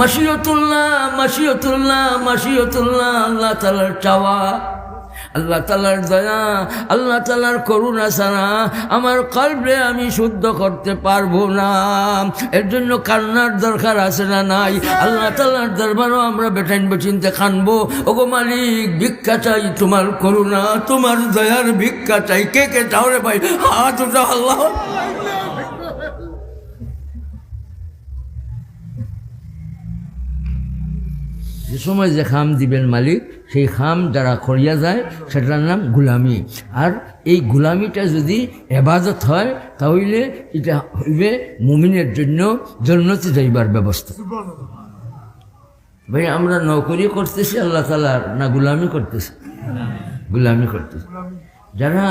মাসিয়তুল্লাহ মাসিয়তুল্লাহ মাসিয়তুল্লাহ আল্লাহ তালার চাওয়া, আল্লাহ তালার দয়া, আল্লাহ তালার করুণা ছাড়া আমার কল্পে আমি শুদ্ধ করতে পারব না। এর জন্য কান্নার দরকার আছে না নাই? আল্লাহ তালার দরবারও আমরা বেটাইন বেচিনতে খানবো। ওগো মালিক, ভিক্ষা চাই তোমার করুণা, তোমার দয়ার ভিক্ষা চাই। কে কে চাও রে ভাই, হাত উঠা আল্লাহ। যে সময় যে খাম দিবেন মালিক সেই খাম যারা করিয়া যায় সেটার নাম গুলামি। আর এই গুলামিটা যদি এবাদত হয় তাহলে এটা হইবে মুমিনের জন্য জন্নতি যাইবার ব্যবস্থা। ভাই আমরা নকরি করতেছি আল্লাহ তালার না গুলামি করতেছি? গুলামি করতেছি। যারা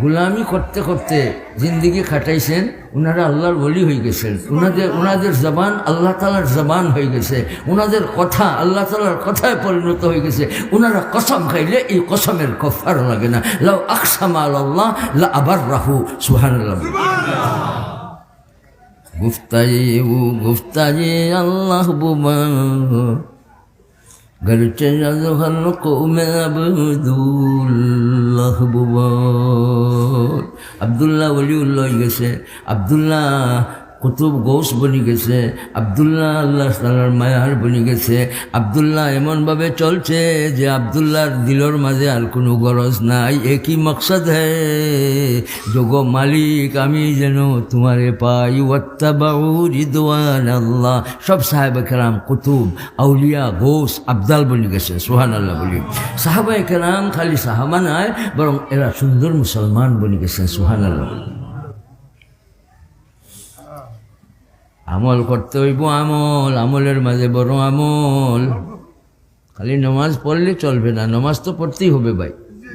গুলামি করতে করতে জিন্দিগি খাটাইছেন ওনারা আল্লাহর বলি হয়ে গেছেন। ওনাদের ওনাদের জবান আল্লাহ তালার জবান হয়ে গেছে। ওনাদের কথা আল্লাহ তালার কথায় পরিণত হয়ে গেছে। ওনারা কসম খাইলে এই কসমের কফার লাগে না। লাউ আকসামা আল্লাহ লা আবার রাহু সুহান গুফতায়ে ও গুফতায়ে আল্লাহ বুবা গরচে আজহাল কৌমে আবদুল্লাহ বুবর আবদুল্লাহ ওলিউল্লাহ গেছে। আবদুল্লাহ কুতুব গৌস বনি গেছে, আবদুল্লাহ আল্লাহ তালার মায়ার বনি গেছে। আবদুল্লাহ এমনভাবে চলছে যে আবদুল্লাহর দিলর মাঝে আর কোনো গরজ নাই। একই মকসদ হে? যোগ মালিক, আমি যেন তোমারে পাই। ওয়াত্তাবাউ রিদওয়ান আল্লাহ সব সাহেব কেরাম, কুতুব, আউলিয়া, গোস, আবদাল বনি গেছে সোহান আল্লাহ বলি। সাহাবা কেরাম খালি সাহাবা নয় বরং এরা সুন্দর মুসলমান বনি গেছেন সোহান আল্লাহ বলি আমল করতে হইব আমল, আমলের মাঝে বড় আমল। খালি নমাজ পড়লে চলবে না, নমাজ তো পড়তেই হবে ভাই,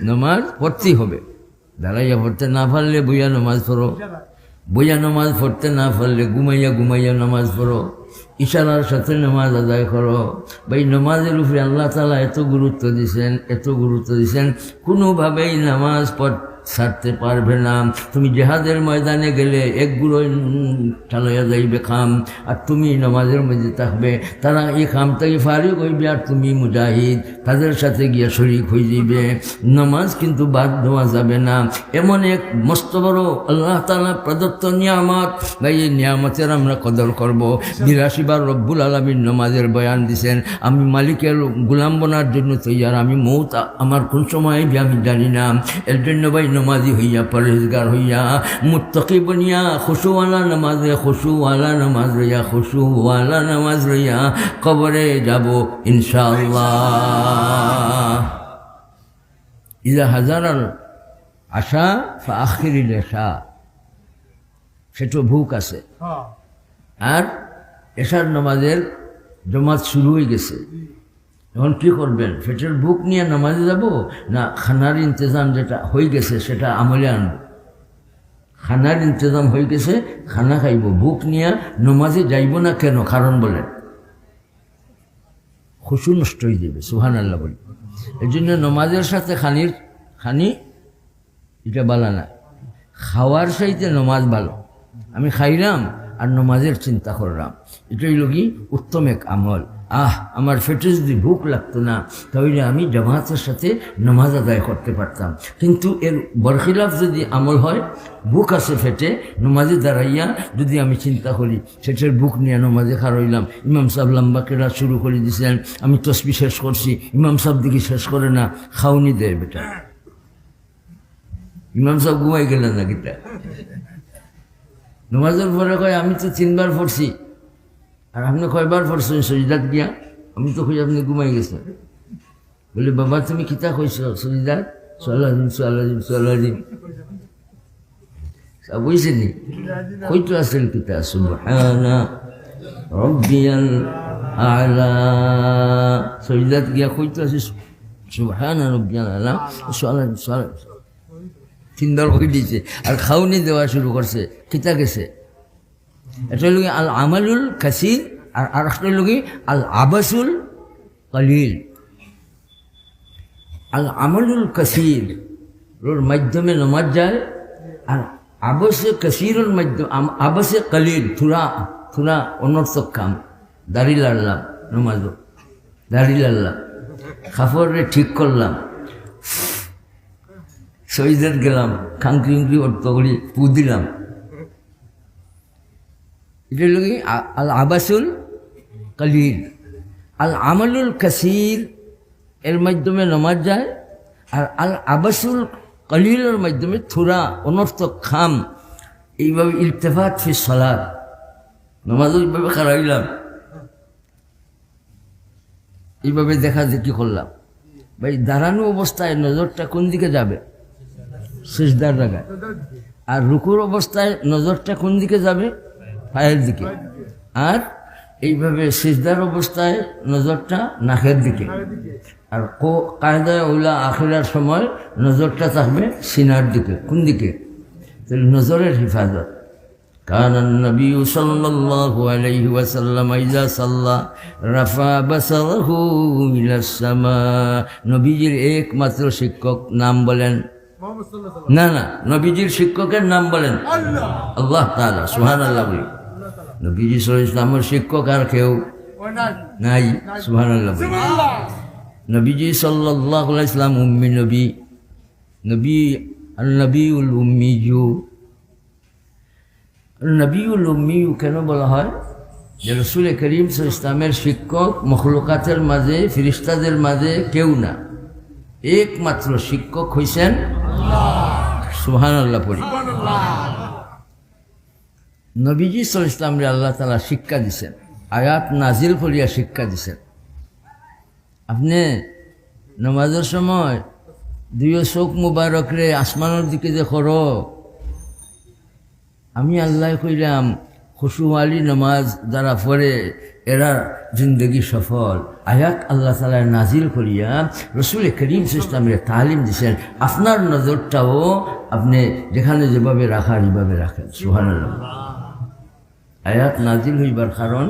নমাজ পড়তেই হবে। দাঁড়াইয়া পড়তে না পারলে বইয়া নমাজ পড়ো, বইয়া নমাজ পড়তে না পারলে ঘুমাইয়া ঘুমাইয়া নমাজ পড়ো, ইশারার সাথে নমাজ আদায় করো। ভাই, নমাজের উপরে আল্লাহ তালা এত গুরুত্ব দিছেন, এত গুরুত্ব দিছেন, কোনোভাবেই নামাজ পড় ছাড়তে পারবে না। তুমি জেহাদের ময়দানে গেলে এক গুঁড়ো চালাইয়া যাইবে খাম, আর তুমি নমাজের মধ্যে থাকবে। তারা এই খামটাকে ফারিক হইবে, আর তুমি মুজাহিদ। তাদের সাথে গিয়া শরিক হয়ে যাইবে। নমাজ কিন্তু বাদ দেওয়া যাবে না। এমন এক মস্ত বড় আল্লাহ তালা প্রদত্ত নিয়ামত। ভাই, এই নিয়ামতের আমরা কদর করব। বিরাশি বার রব্বুল আলমীর নমাজের বয়ান দিছেন, আমি মালিকের গুলাম বনার জন্য তৈয়ার, আমি মৌত আমার কোন সময় আমি জানি না। এর জন্য ভাই নমাজি হইয়া পরেজগার হইয়া মুত্তকি বনিয়া খুশুওয়ালা নামাজে খুশুওয়ালা নামাজ রইয়া খুশুওয়ালা নামাজ রইয়া কবরে যাব ইনশাআল্লাহ। ইজা হাজারার আশা ফা আখিরিল এশা সেটা ভুক আছে। আর এশার নামাজের জমাত শুরু হয়ে গেছে। এখন কি করবেন? পেটের বুক নিয়ে নামাজে যাব? না খানার ইন্তজাম যেটা হয়ে গেছে সেটা আমলে আনব? খানার ইন্তজাম হয়ে গেছে, খানা খাইব। বুক নিয়ে নমাজে যাইব না কেন? কারণ বলেন। খুশু নষ্ট হয়ে যাবে সুহান আল্লাহ বলি। এই জন্য নমাজের সাথে খানির, খানি, এটা বালা না। খাওয়ার সাইতে নমাজ ভালো। আমি খাইলাম আর নমাজের চিন্তা করলাম। এটাই লগি উত্তম এক আমল। আহ, আমার ফেটে যদি ভুক লাগতো না, তাহলে আমি জামাতের সাথে নামাজ আদায় করতে পারতাম। কিন্তু এর বরখিলাফ যদি আমল হয় বুক আছে ফেটে, নমাজে দাঁড়াইয়া যদি আমি চিন্তা করি সেটার বুক নিয়ে নমাজে খারইলাম ইমাম সাহেব লম্বা কেরা শুরু করে দিয়েছিলেন আমি তসবি শেষ করছি, ইমাম সাহেব দিকে শেষ করে না, খাওনি দেয় বেটা। ইমাম সাহেব ঘুমাই গেলেন না কিতা নমাজের পরে কয়, আমি তো তিনবার পড়ছি। আর আপনি কয়বার পড়ছেন সজিদাত গিয়া? আমি তো খুঁজে আপনি ঘুমাই গেছেন। বলে, বাবা, তুমি কিতা কইছ সজিদাত? সোয়ালাজিম সোয়ালাজিম সোয়ালাজিম বুঝছেন নি? কইতো আসেন কিতা? সুবহানা রব্বিয়াল আলা। সজিদাত গিয়া কইতো আছে সুবহানা রব্বিয়াল আলা। সোয়ালাজিম সোয়ালাজিম তিনবার কই দিয়েছে আর খাওনি দেওয়া শুরু করছে। কিতা গেছে? এটা হলো আল আমালুল কাসির আর আর একটা হলো আল আবাসুল কালিল। আল আমালুল কাসির ওর মাধ্যমে নমাজ যায় আর আবশ্যে কাসিরুল মাধ্যম আবশ্যে কালিল থুরা থুরা অনর্থক কাম। দাড়ি লাড়লাম নমাজও। দাড়ি লাড়লাম। কাপড়ে ঠিক করলাম। শহীদের গেলাম খাঙ্কি উঙ্কি অর্থ করি পু দিলাম। এটা হলো কি আল আবাসুল কালিল আল আমালুল কাসির এর মাধ্যমে নমাজ যায়। আর আল আবাসুল কালিলের মাধ্যমে থোড়া অনর্থক, খাম, এইভাবে ইলতেফাত ফি সলাদ নমাজও এইভাবে খারাইলাম এইভাবে দেখা দেখি করলাম। ভাই, দাঁড়ানো অবস্থায় নজরটা কোন দিকে যাবে? শেষদার জায়গায়। আর রুকুর অবস্থায় নজরটা কোন দিকে যাবে? পায়ের দিকে আর এইভাবে সিজদার অবস্থায় নজরটা নাকের দিকে আর কো কায়দায় ওলা আখেরার সময় নজরটা থাকবে সিনার দিকে কোন দিকে তাহলে নজরের হেফাজত كان النبي صلى الله عليه وسلم إذا صلى رفع بصره إلى السماء নবীজির একমাত্র শিক্ষক নাম বলেন না না নবীজির শিক্ষকের নাম বলেন আল্লাহ তাআলা সুবহান আল্লাহ বলি নবীজি ইসলামের শিক্ষক আর কেউ নাই বলি। নবীজি আলাইহি ইসলাম উম্মি নবী নবী আল নবীউল উম্মিজু নবীউল উম্মিউ কেন বলা হয়? যে রসুল করিম সাল ইসলামের শিক্ষক, মখলুকাতের মাঝে, ফিরিস্তাদের মাঝে কেউ না। একমাত্র শিক্ষক হইছেন সুহান আল্লাহ পড়ি। নবীজি সাল ইসলামরে আল্লাহ তালা শিক্ষা দিছেন। আয়াত নাজিল করিয়া শিক্ষা দিছেন। আপনি নমাজের সময় দুই চোখ মুবারকরে আসমানের দিকে যে করো, আমি আল্লাহ কইলাম খুশুয়ালি নামাজ যারা পড়ে এরা জিন্দগি সফল। আয়াত আল্লাহ তালা নাজিল করিয়া রসুল করিম ইসলামের তালিম দিছেন। আপনার নজরটাও আপনি যেখানে যেভাবে রাখার এইভাবে রাখেন। সুহান আয়াত নাজিল হইবার কারণ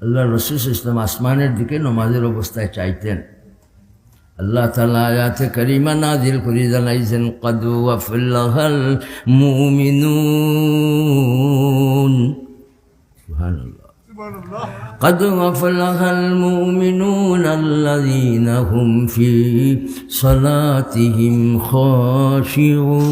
আল্লাহ রসুল ইসলাম আসমানের দিকে নমাজের অবস্থায় চাইতেন আল্লাহ তালা আয়াতে করিমা নাজিল করি জানাইছেন কদু আফুল্লাহাল মুমিনুন সুবহানাল্লাহ قد أفلح المؤمنون الذين هم في صلاتهم خاشعون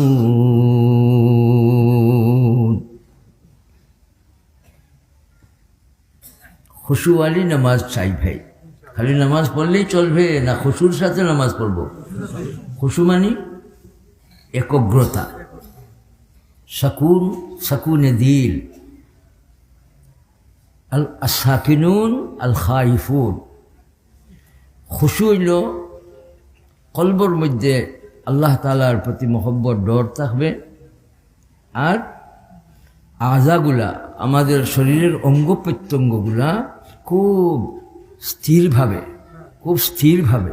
খুশুয়ালি নামাজ চাই ভাই। খালি নামাজ পড়লেই চলবে, না খুশুর সাথে নামাজ পড়ব? খুশু মানি একগ্রতা। সাকুন, সাকুনে দিল। আল সাকিনুন আল খাইফুন। খুশু হইল, কলবর মধ্যে আল্লাহ তালার প্রতি মহব্বত ডর থাকবে। আর আজাগুলা আমাদের শরীরের অঙ্গ প্রত্যঙ্গগুলা খুব স্থিরভাবে খুব স্থিরভাবে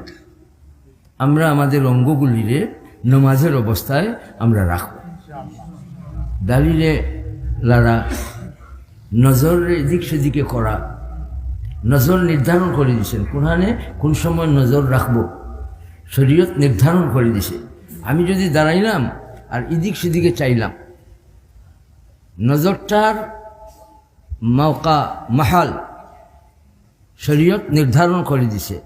আমরা আমাদের অঙ্গগুলিরে নমাজের অবস্থায় আমরা রাখব। দাঁড়িয়ে লাড়া নজর এদিক সেদিকে করা, নজর নির্ধারণ করে দিয়েছেন। কোরআনে কোন সময় নজর রাখব? শরীয়ত নির্ধারণ করে দিছে আমি যদি দাঁড়াইলাম আর এদিক সেদিকে চাইলাম, নজরটার মৌকা মাহাল শরীয়ত নির্ধারণ করে দিছে।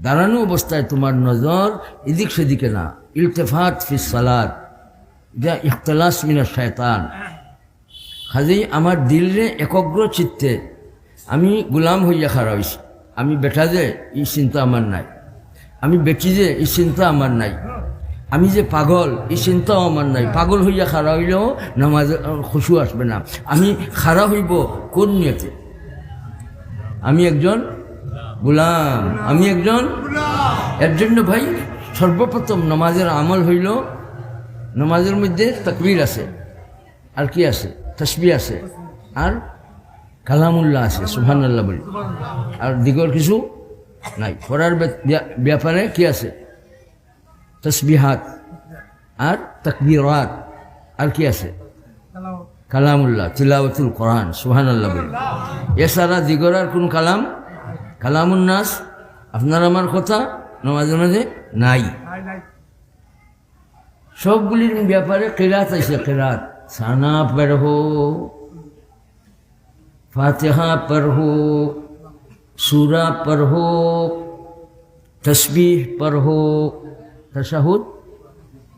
দাঁড়ানো অবস্থায় তোমার নজর এদিক সেদিকে না। ইলতেফাত ফি সালাদ যা ইখতলাস মিনা শয়তান। কাজেই আমার দিলরে একগ্র চিত্তে আমি গোলাম হইয়া খারা হইছি। আমি বেটা যে, এই চিন্তা আমার নাই। আমি বেটি যে, এই চিন্তা আমার নাই। আমি যে পাগল, এই চিন্তাও আমার নাই। পাগল হইয়া খাড়া হইলেও নামাজ খুশু আসবে না। আমি খাড়া হইব কোন নিয়তে? আমি একজন গোলাম। আমি একজন এর জন্য ভাই সর্বপ্রথম নমাজের আমল হইল, নমাজের মধ্যে তকবির আছে, আর কি আছে? তসবি আছে, আর কালামুল্লাহ আছে সুহানাল্লাহ বলি। আর দিগর কিছু নাই। পড়ার ব্যাপারে কি আছে? তসবিহাত, আর তকবিরাত, আর কি আছে? কালামুল্লাহ, তিলাওয়াতুল কোরআন সুহান আল্লাহ এছাড়া দিগরার কোন কালাম? কালামুন্নাস আপনার আমার কথা নমাজে মাঝে নাই। সবগুলির ব্যাপারে কেরাত আছে, কেরাত। সানা পড়হ ফাতেহা পড়হ সুরা পড়হ তসবিহ পড়হ তশাহুদ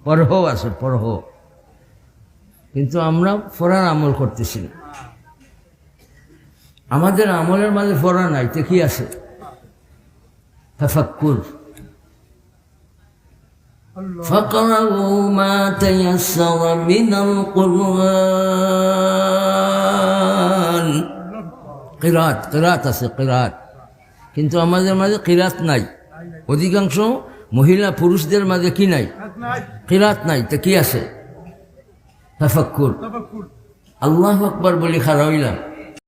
পড়হ আছে পড়হ কিন্তু আমরা ফোরার আমল করতেছি না আমাদের আমলের মাঝে ফোরা নাই তো কি আছে তাফাক্কুর فقرأوا ما تيسر من القرآن কিরাত কিরাত আছে কিরাত কিন্তু আমাদের মাঝে কিরাত নাই অধিকাংশ মহিলা পুরুষদের মাঝে কি নাই কিরাত নাই তো কি আছে তাফাক্কুর আল্লাহ আকবার বলি খারা হইলাম